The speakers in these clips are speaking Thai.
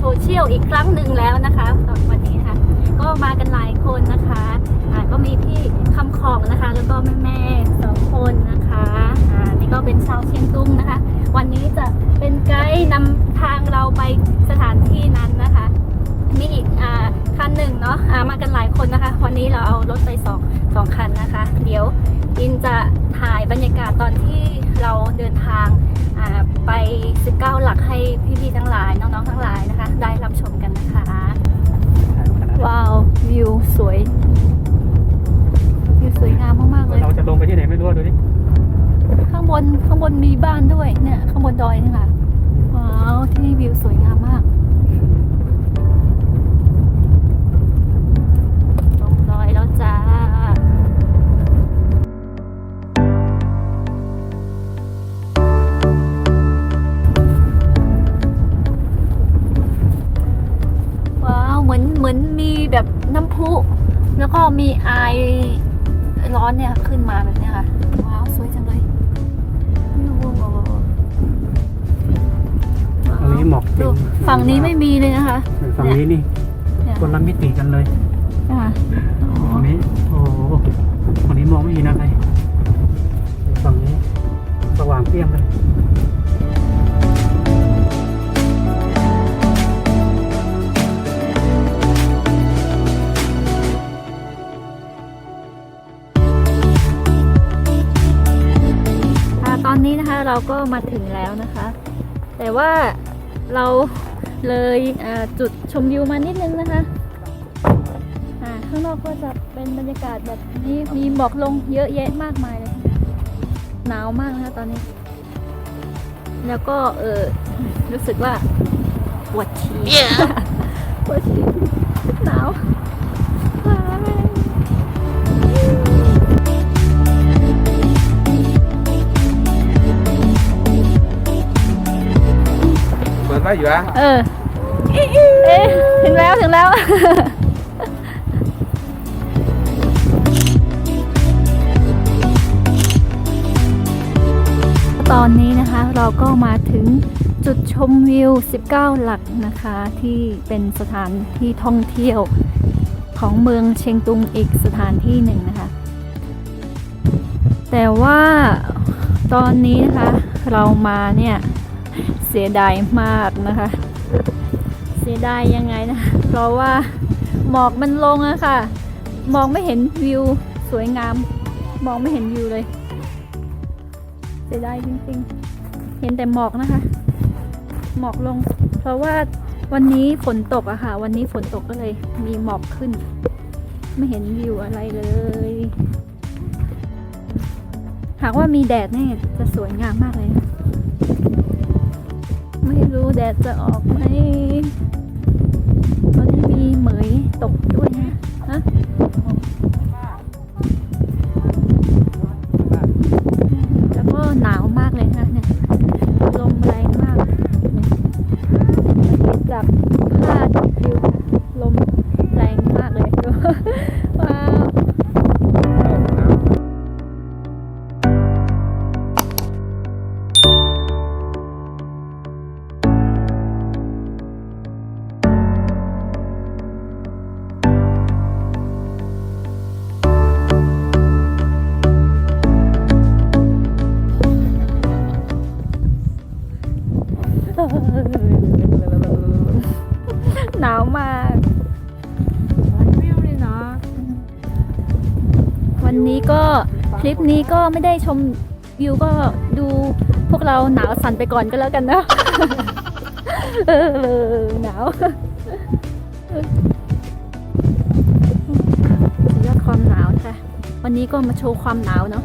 โซเชียลอีกครั้งหนึ่งแล้วนะคะตอนวันนี้นะคะ ก็มากันหลายคนนะคะอ่าก็มีพี่คำของนะคะ แล้วก็แม่แม่สองคนนะคะอ่านี่ก็เป็นชาวเชียงตุงนะคะ วันนี้จะเป็นไกด์นำทางเราไปสถานที่นั้นนะคะ มีอีกอ่าคันหนึ่งเนาะอ่ามากันหลายคนนะคะ วันนี้เราเอารถไปสองสองคันนะคะ เดี๋ยว อินจะถ่ายบรรยากาศตอนที่เราเดินทางอ่าไป 19 หลักให้พี่ๆทั้งหลาย น้องๆทั้งหลายนะคะ ได้รับชมกันนะคะ ว้าว วิวสวย วิวสวยงามมากๆเลย เราจะลงไปที่ไหนไม่รู้อะดูดิ ข้างบนข้างบนมีบ้านด้วยเนี่ย ข้างบนดอยนี่ค่ะว้าว ที่นี่วิวสวยงามมาก พุ แล้วก็มีไอร้อนเนี่ยขึ้นมาแบบเนี้ยค่ะ ว้าว สวยจังเลยว้าวตรงนี้หมอกดูฝั่งนี้ไม่มีเลยนะคะ ฝั่งนี้นี่เนี่ยคนละมิติกันเลยค่ะอ๋อฝั่งนี้ โอ้โหฝั่งนี้มองไม่เห็นอะไรฝั่งนี้สว่างเปรี้ยงเลย เราก็มาถึงแล้วนะคะ แต่ว่าเราเลยอ่าจุดชมวิวมานิดนึงนะคะอ่าข้างนอกก็จะเป็นบรรยากาศแบบนี้มีหมอกลงเยอะแยะมากมายเลยหนาวมากนะคะตอนนี้ แล้วก็เออรู้สึกว่าปวดฉี่ปวดฉี่หนาว เปิดไว้อยู่อะเออเอ๊ะถึงแล้วถึงแล้ว ตอนนี้นะคะเราก็มาถึงจุดชมวิว 19 หลักนะคะที่เป็นสถานที่ท่องเที่ยวของเมืองเชียงตุงอีกสถานที่หนึ่งนะคะ แต่ว่าตอนนี้นะคะเรามาเนี่ย เสียดายมากนะคะ เสียดายยังไงนะ เพราะว่าหมอกมันลงอะค่ะ มองไม่เห็นวิวสวยงาม มองไม่เห็นวิวเลย เสียดายจริงๆ เห็นแต่หมอกนะคะ หมอกลง เพราะว่าวันนี้ฝนตกอะค่ะ วันนี้ฝนตกก็เลยมีหมอกขึ้น ไม่เห็นวิวอะไรเลย หากว่ามีแดดเนี่ยจะสวยงามมากเลยนะ รู้แดดจะออกไหมตอนนี้มีเหมยตกด้วยนะฮะ คลิปนี้ก็ไม่ได้ชมวิวก็ดูพวกเราหนาวสั่นไปก่อนก็แล้วกันนะเออหนาวสุดยอดความหนาวค่ะ วันนี้ก็มาโชว์ความหนาวเนาะ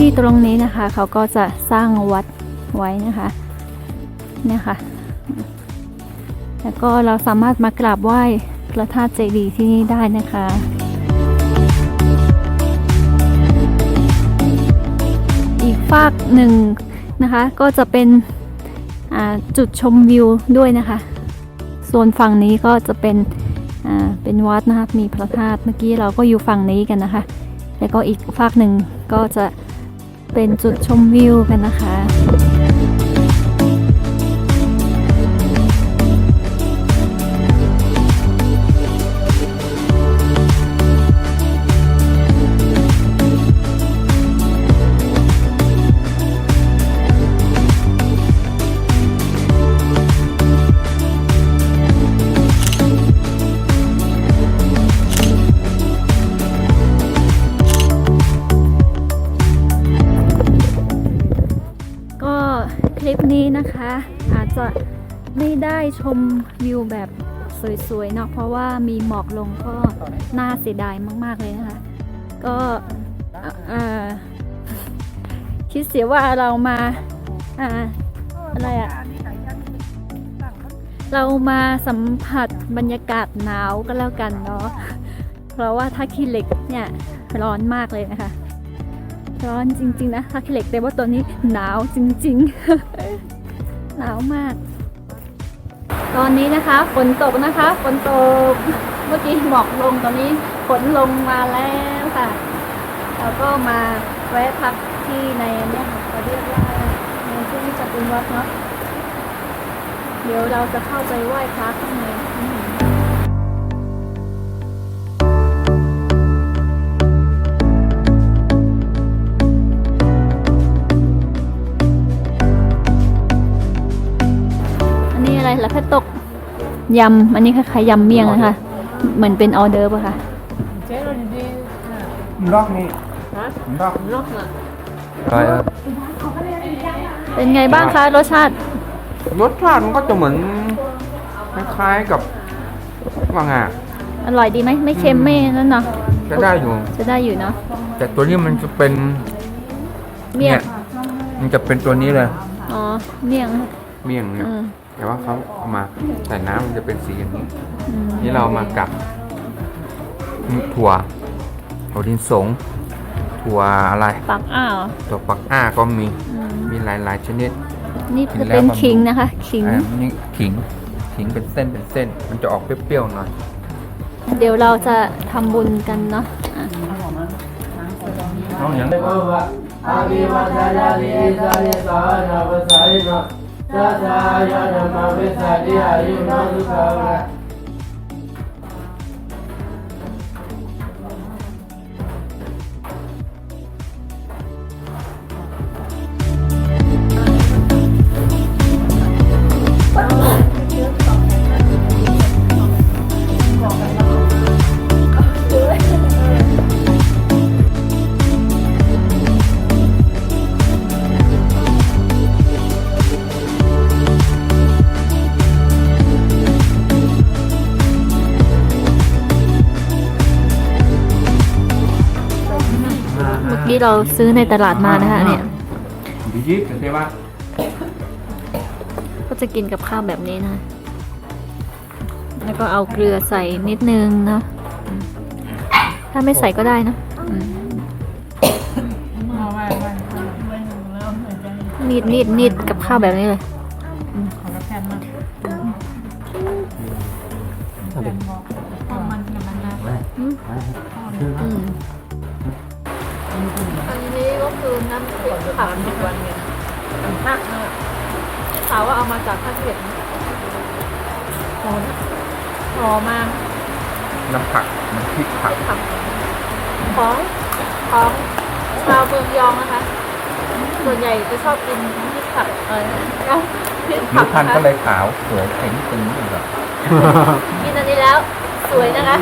ที่ตรงนี้นะคะ เขาก็จะสร้างวัดไว้นะคะเนี่ยค่ะ แล้วก็เราสามารถมากราบไหว้พระธาตุเจดีย์ที่นี่ได้นะคะอีกฝากหนึ่งนะคะ ก็จะเป็นจุดชมวิวด้วยนะคะส่วนฝั่งนี้ก็จะเป็นเป็นวัดนะคะมีพระธาตุเมื่อกี้เราก็อยู่ฝั่งนี้กันนะคะ แล้วก็อีกฝากหนึ่งก็จะ เป็นจุดชมวิวกันนะคะ จะไม่ได้ชมวิวแบบสวยๆเนาะเพราะว่ามีหมอกลงก็น่าเสียดายมากๆเลยนะคะ ก็คิดเสียว่าเรามาอ่าอะไรอะเรามาสัมผัสบรรยากาศหนาวก็แล้วกันเนาะเพราะว่าถ้าขี้เหล็กเนี่ยร้อนมากเลยนะคะ ร้อนจริง ๆ นะทักเหล็กแต่ว่าตัวนี้หนาวจริง ๆ หนาวมาก ตอนนี้นะคะฝนตกนะคะฝนตกเมื่อกี้หมอกลงตอนนี้ฝนลงมาแล้วค่ะเราก็มาแวะพักที่ในเนี่ยค่ะเขาเรียกว่าในที่นี้จะเป็นวัดเนาะเดี๋ยวเราจะเข้าไปไหว้พระข้างในอืมอัน ยำอันนี้คล้ายๆยำเมี่ยงนะคะ เหมือนเป็นออเดอร์ป่ะคะ นอกนี่นอกนอกอะไรอะเป็นไงบ้างคะรสชาติ รสชาติมันก็จะเหมือนคล้ายๆกับว่าไงอะอร่อยดีไหมไม่เค็มไม่นั่นเนาะจะได้อยู่ จะได้อยู่เนาะแต่ตัวนี้มันจะเป็นเมี่ยงมันจะเป็นตัวนี้เลย อ๋อ เมี่ยง เมี่ยงเนี่ยอืม แต่ว่าเขาเอามาใส่น้ำมันจะเป็นสีอย่างนี้อืมนี่เรามากับถั่วถั่วดินสง ถั่วอะไรปักอ้าวถั่วปักอ้าก็มีอืมมีหลายๆชนิด นี่กิจะนแล้วเป็นบำรุงขิงนะคะขิงอ่านี่ขิงขิงเป็นเส้นเป็นเส้น มันจะออกเปรี้ยวๆหน่อยเดี๋ยวเราจะทำบุญกันเนาะอะน้องอย่างอาภิวั ตยาลิสาลิสานาภาษาลิโนสัสายานามาเวสาดิอายุโนสุขาวะ เมื่อกี้เราซื้อในตลาดมานะคะเนี่ยดีจิใช่ปะก็จะกินกับข้าวแบบนี้นะ แล้วก็เอาเกลือใส่นิดนึงเนาะอืมถ้าไม่ใส่ก็ได้นะอืมนิดนิดนิดกับข้าวแบบนี้เลยำพริกผักทุกวันเนี่ยผักนะสาวว่าเอามาจากภาคเก็ตหอมหอมมากน้ำผักน้ำพริกผักผักของของชาวเมืองยองนะคะ ส่วนใหญ่จะชอบกินน้ำพริกผักเออน้ำพริกผิผัวกพรรณนะก็คะเลยขาวสวยเห็นตึงอยู่แบบกินอันนี้แล้ว สวยนะคะ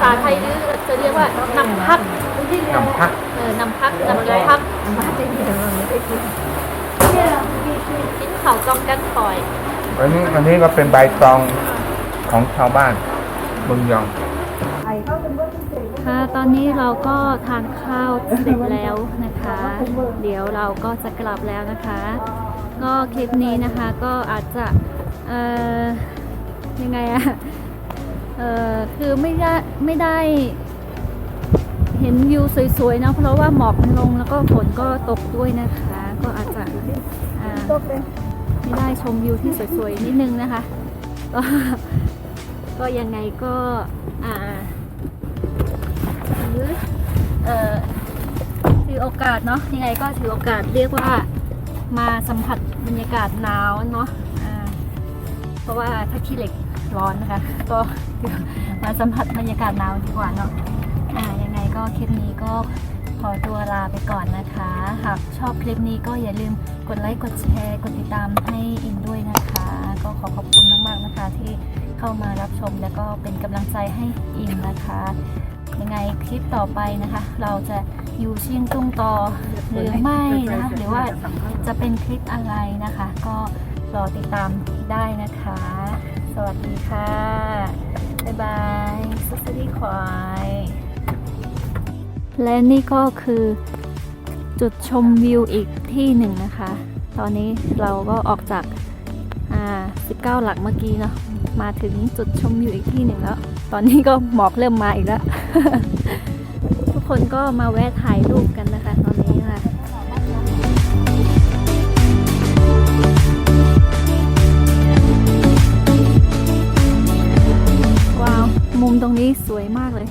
ภาษาไทยนี่จะเรียกว่านำพักนำผักเออนำพักนำพริกพักกินข้าวกล้องกันคอยอันนี้อันนี้ก็เป็นใบตองของชาวบ้านเมืองยองค่ะตอนนี้เราก็ทานข้าวเสร็จแล้วนะคะ เดี๋ยวเราก็จะกลับแล้วนะคะ ก็คลิปนี้นะคะก็อาจจะเอ่อยังไงอะ เอ่อคือไม่ได้ไม่ได้ เห็นวิวสวยๆนะเพราะว่าหมอกมันลงแล้วก็ฝนก็ตกด้วยนะคะ ก็อาจจะอ่าไม่ได้ชมวิวที่สวยๆนิดนึงนะคะ ก็ก็ยังไงก็อ่าถือเอ่อถือโอกาสเนาะยังไงก็ถือโอกาสเรียกว่ามาสัมผัสบรรยากาศหนาวเนาะอ่าเพราะว่าถ้าขี้เหล็ก ร้อนนะคะ ก็มาสัมผัสบรรยากาศหนาวดีกว่าเนาะอ่ายังไงก็คลิปนี้ก็ขอตัวลาไปก่อนนะคะ หากชอบคลิปนี้ก็อย่าลืมกดไลค์กดแชร์กดติดตามให้อินด้วยนะคะ ก็ขอขอบคุณมากๆนะคะ ที่เข้ามารับชมแล้วก็เป็นกำลังใจให้อินนะคะยังไงคลิปต่อไปนะคะ เราจะอยู่เชียงตุงต่อหรือไม่นะหรือว่าจะเป็นคลิปอะไรนะคะ ก็รอติดตามได้นะคะ สวัสดีค่ะ บ๊ายบายสุสดีควาย และนี่ก็คือจุดชมวิวอีกที่หนึ่งนะคะ ตอนนี้เราก็ออกจากอ่า19 หลักเมื่อกี้เนาะ มาถึงจุดชมวิวอีกที่หนึ่งแล้ว ตอนนี้ก็หมอกเริ่มมาอีกแล้ว ทุกคนก็มาแวะถ่ายรูปกันนะคะ มุมตรงนี้สวยมากเลย